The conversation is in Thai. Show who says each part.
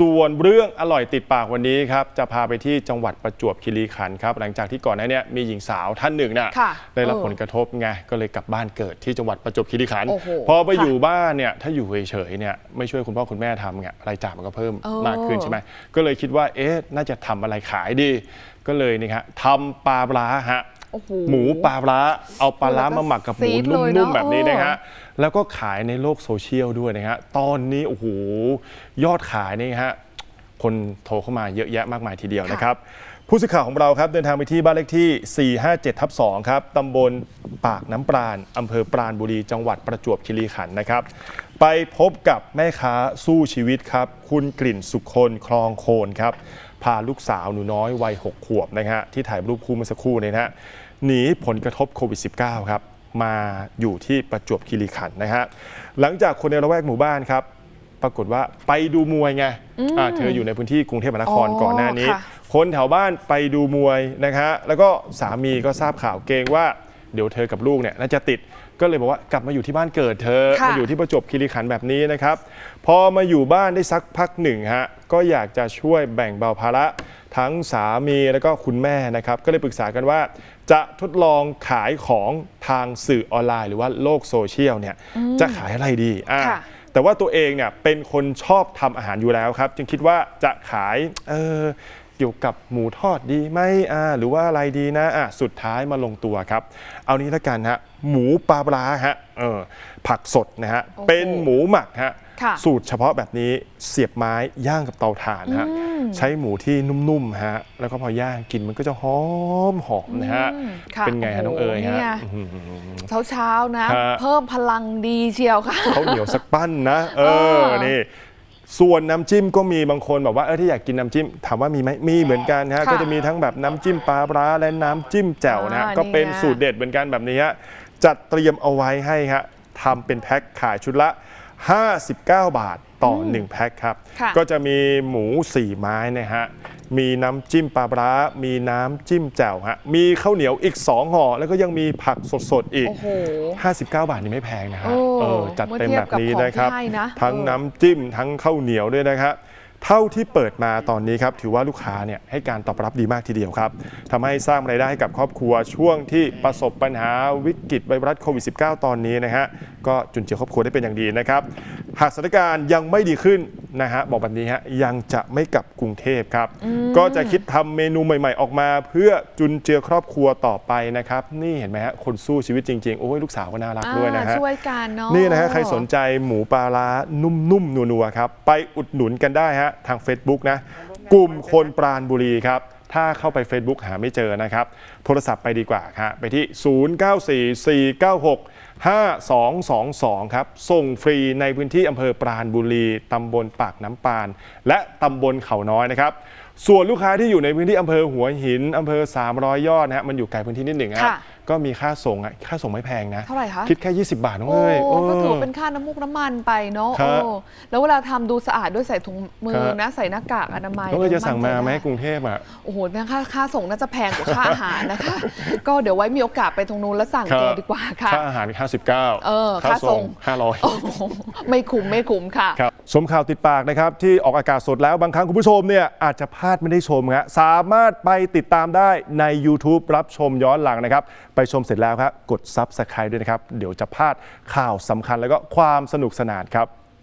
Speaker 1: ส่วนเรื่องอร่อยติดปากวันนี้ครับจะพาไปที่จังหวัดประจวบคีรีขันธ์ครับหลังจากที่ก่อนหน้าเนี้มีหญิงสาวท่านหนึ่งน่ะ
Speaker 2: ค่ะ
Speaker 1: ได้รับ
Speaker 2: เออ
Speaker 1: ผลกระทบไงก็เลยกลับบ้านเกิดที่จังหวัดประจวบคีรีขันธ์
Speaker 2: โอ้โห
Speaker 1: พอไป
Speaker 2: ค่ะ
Speaker 1: อยู่บ้านเนี่ยถ้าอยู่เฉยๆเนี่ยไม่ช่วยคุณพ่อคุณแม่ทำเนี่ยรายจ่ายมันก็เพิ่ม
Speaker 2: เออ
Speaker 1: มากขึ้นใช่ไหมก็เลยคิดว่าเอ๊ะน่าจะทำอะไรขายดี ก็เลยนี่ครับทำปลาปลาฮะ
Speaker 2: โอ้โห
Speaker 1: หมูปลาร้าเอาปลาร้ามาหมักกับหมู
Speaker 2: ซีดเลยเน
Speaker 1: นุ่
Speaker 2: อะ
Speaker 1: มๆแบบนี้นะฮะ
Speaker 2: เอ
Speaker 1: แล้วก็ขายในโลกโซเชียลด้วยนะฮะ ตอนนี้โอ้โหยอดขายนี่ฮะ คนโทรเข้ามาเยอะแยะมากมายทีเดียว
Speaker 2: ค่ะ
Speaker 1: นะครับ ผู้สื่อข่าวของเราครับ เดินทางไปที่บ้านเลขที่ 457ทับ2ครับตำบลปากน้ำปราณอำเภอปราณบุรีจังหวัดประจวบคีรีขันธ์นะครับ ไปพบกับแม่ค้าสู้ชีวิตครับ คุณกลิ่นสุคนคลองโคนครับ พาลูกสาวหนูน้อยวัย 6 ขวบนะฮะที่ถ่ายรูปคู่เมื่อสักครู่เนี่ยนะฮะ หนีผลกระทบโควิด -19 ครับมาอยู่ที่ประจวบคีรีขันธ์นะฮะหลังจากคนในละแวกหมู่บ้านครับ ปรากฏว่าไปดูมวยไงอ่าเธออยู่ในพื้นที่กรุงเทพมหานคร
Speaker 2: อ๋อ
Speaker 1: ก่อนหน้านี้
Speaker 2: ค่ะ
Speaker 1: คนแถวบ้านไปดูมวยนะฮะแล้วก็สามีก็ทราบข่าวเกรงว่าเดี๋ยวเธอกับลูกเนี่ยน่าจะติดก็เลยบอกว่ากลับมาอยู่ที่บ้านเกิดเธอ
Speaker 2: ค่ะ
Speaker 1: มาอยู่ที่ประจวบคีรีขันธ์แบบนี้นะครับ พอมาอยู่บ้านได้สักพักหนึ่งฮะก็อยากจะช่วยแบ่งเบาภาระ ทั้งสามีแล้วก็คุณแม่นะครับ ก็เลยปรึกษากันว่า จะทดลองขายของทางสื่อออนไลน์ หรือว่าโลกโซเชียลเนี่ยจะขายอะไรดีอ่า
Speaker 2: ค่ะ
Speaker 1: แต่ว่าตัวเองเนี่ยเป็นคนชอบทำอาหารอยู่แล้วครับ จึงคิดว่าจะขายเออเกี่ยวกับหมูทอดดีไหมอ่าหรือว่าอะไรดีนะอะสุดท้ายมาลงตัวครับ เอานี้ละกันฮะหมูปลาปลาฮะเออผักสดนะฮะ
Speaker 2: โอ้โห
Speaker 1: เป็นหมูหมักฮะ
Speaker 2: ค่ะ
Speaker 1: สูตรเฉพาะแบบนี้เสียบไม้ย่างกับเตาถ่านฮะ ใช้หมูที่นุ่มๆฮะแล้วก็พอย่างกินมันก็จะหอมหอมนะฮะ
Speaker 2: อืมค่ะ
Speaker 1: เป็นไงฮะน้องเอ๋ยฮะ
Speaker 2: โอ้โหเนี่ย
Speaker 1: อื้อหือ
Speaker 2: เช้าเช้าๆนะ
Speaker 1: ฮะ
Speaker 2: เพิ่มพลังดีเชียวค่ะ
Speaker 1: ข้าวเหนียวสักปั้นนะ เอ
Speaker 2: เอ
Speaker 1: อ
Speaker 2: อ
Speaker 1: นี่ ส่วนน้ำจิ้มก็มีบางคนบอกว่า เออที่อยากกินน้ำจิ้ม ถามว่ามีไหมมีเหมือนกันฮะ
Speaker 2: ค่ะ
Speaker 1: ก็จะมีทั้งแบบน้ำจิ้มปลาร้าและน้ำจิ้มแจ่วนะฮะ
Speaker 2: อ่า
Speaker 1: ก็เป็น
Speaker 2: นี่ไง
Speaker 1: สูตรเด็ดเหมือนกันแบบนี้ฮะ จัดเตรียมเอาไว้ให้ฮะทำเป็นแพ็คขายชุดละ 59 บาท ต่ออ1 แพ็คครับ
Speaker 2: ค่ะ
Speaker 1: ก็จะมีหมู 4 ไม้นะฮะ มีน้ำจิ้มปลาร้า มีน้ำจิ้มแจ่วฮะ มีข้าวเหนียวอีก 2ห่อ แล้วก็ยังมีผักสดๆอีก
Speaker 2: โอ้โห
Speaker 1: 59 บาทนี่ไม่แพงนะฮะ
Speaker 2: โอ้
Speaker 1: เออ จัดเต็มแบบนี้นะครับ
Speaker 2: เมื่อเทียบกับของที่ให้นะ
Speaker 1: ทั้ง
Speaker 2: เออ
Speaker 1: น้ำจิ้มทั้งข้าวเหนียวด้วยนะครับ เท่าที่เปิดมาตอนนี้ครับถือว่าลูกค้าเนี่ยให้การตอบรับดีมากทีเดียวครับทำให้สร้างรายได้ให้กับครอบครัวช่วงที่ประสบปัญหาวิกฤตไวรัสโควิด -19 ตอนนี้นะฮะก็จุนเจือครอบครัวได้เป็นอย่างดีนะครับ หากสถานการณ์ยังไม่ดีขึ้น นะฮะบอกแบบนี้ฮะยังจะไม่กลับกรุงเทพครับ ก็จะคิดทำเมนูใหม่ ๆ ออกมา เพื่อจุนเจือครอบครัวต่อไปนะครับ นี่เห็นไหมฮะคนสู้ชีวิตจริง ๆ โอ้ยลูกสาวก็น่ารักด้วยนะฮะ
Speaker 2: อ่าช่วยกันเนาะ
Speaker 1: นี่นะฮะใครสนใจหมูปลาร้านุ่มๆนัวๆครับไปอุดหนุนกันได้ฮะทาง Facebook นะกลุ่มคนปราณบุรีครับ ถ้าเข้าไป Facebook หาไม่เจอนะครับ โทรศัพท์ไปดีกว่าครับไปที่ 0944965222 ครับ ส่งฟรีในพื้นที่อำเภอปราณบุรี ตำบลปากน้ำปาน และตำบลเขาน้อยนะครับ ส่วนลูกค้าที่อยู่ในพื้นที่อำเภอหัวหินอำเภอ 300 ยอดนะฮะมันอยู่ไกลพื้นที่นิดหนึ่งฮะ
Speaker 2: ค่ะ
Speaker 1: ก็มีค่าส่งอะค่าส่งไม่แพงนะ
Speaker 2: เท่าไหร่คะ
Speaker 1: คิดแค่ 20 บาทน้อง
Speaker 2: โอ้
Speaker 1: เอ้ย
Speaker 2: ก็ถือ
Speaker 1: เอ
Speaker 2: ว่า
Speaker 1: อ
Speaker 2: เป็นค่าน้ำมูกน้ำมันไปเนาะ
Speaker 1: ครับ
Speaker 2: โอ้แล้วเวลาทำดูสะอาดด้วยใส่ถุงมือ
Speaker 1: ครับ
Speaker 2: นะใส่หน้ากากอนามัย
Speaker 1: น้องเอ้ยจะสั่งมา
Speaker 2: นใจ
Speaker 1: ไหม
Speaker 2: ได้
Speaker 1: กรุงเทพอะ
Speaker 2: โอ้โหเนี่ยค่าค่าส่งน่าจะแพงกว่าค่าอาหารนะคะ ก็เดี๋ยวไว้มีโอกาสไปตรงนู้นแล้วสั่ง
Speaker 1: ครับ
Speaker 2: แกดีกว่าค่ะ
Speaker 1: ค่าอาหาร59
Speaker 2: เออ
Speaker 1: ค่า
Speaker 2: ค่าส่
Speaker 1: ส่ง
Speaker 2: ง
Speaker 1: 500
Speaker 2: โอ้โหไม่คุ้มไม่คุ้มค่ะ
Speaker 1: ครับชมข่าวติดปากนะครับที่ออกอากาศสดแล้วบางครั้งคุณผู้ชมเนี่ยอาจจะพลาดไม่ได้ชมฮะสามารถไปติดตามได้ใน YouTube รับชมย้อนหลังนะครับไปชมเสร็จแล้วครับกด Subscribe ด้วยนะครับ เดี๋ยวจะพลาดข่าวสำคัญแล้วก็ความสนุกสนานครับ